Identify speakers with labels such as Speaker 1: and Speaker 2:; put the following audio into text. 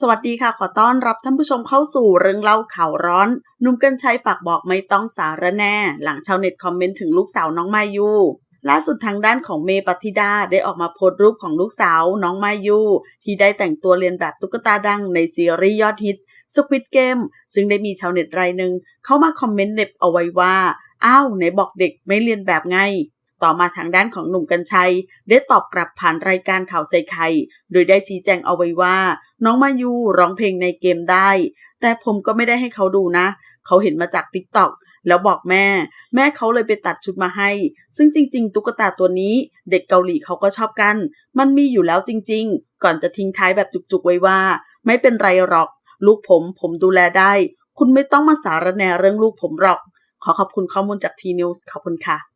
Speaker 1: สวัสดีค่ะ ขอต้อนรับท่านผู้ชมเข้าสู่เรื่องเล่าข่าวร้อนนุ่มกัญชัยฝากบอกไม่ต้องสารแน่ หลังชาวเน็ตคอมเมนต์ถึงลูกสาวน้องมายูล่าสุดทางด้านของเมย์ปฏิดาได้ออกมาโพสต์รูปของลูกสาวน้องมายูที่ได้แต่งตัวเรียนแบบตุ๊กตาดังในซีรีส์ยอดฮิต Squid Game ซึ่งได้มีชาวเน็ตรายหนึ่งเข้ามาคอมเมนต์เน็บเอาไว้ว่า อ้าวไหนบอกเด็กไม่เรียนแบบไง ต่อมาทางด้านของหนุ่มกัญชัย ได้ตอบกลับผ่านรายการข่าวใส่ไข่โดยได้ชี้แจงเอาไว้ว่า น้องมายูร้องเพลงในเกมได้ แต่ผมก็ไม่ได้ให้เขาดูนะ เขาเห็นมาจากติ๊กต็อกแล้วบอกแม่ แม่เขาเลยไปตัดชุดมาให้ ซึ่งจริง ๆ ตุ๊กตาตัวนี้ เด็กเกาหลีเขาก็ชอบกัน มันมีอยู่แล้วจริง ๆ ก่อนจะทิ้งท้ายแบบจุกๆไว้ว่า ไม่เป็นไรหรอก ลูกผมผมดูแลได้ คุณไม่ต้องมาสารแนเรื่องลูกผมหรอก ขอขอบคุณข้อมูลจากทีนิวส์ขอบคุณค่ะ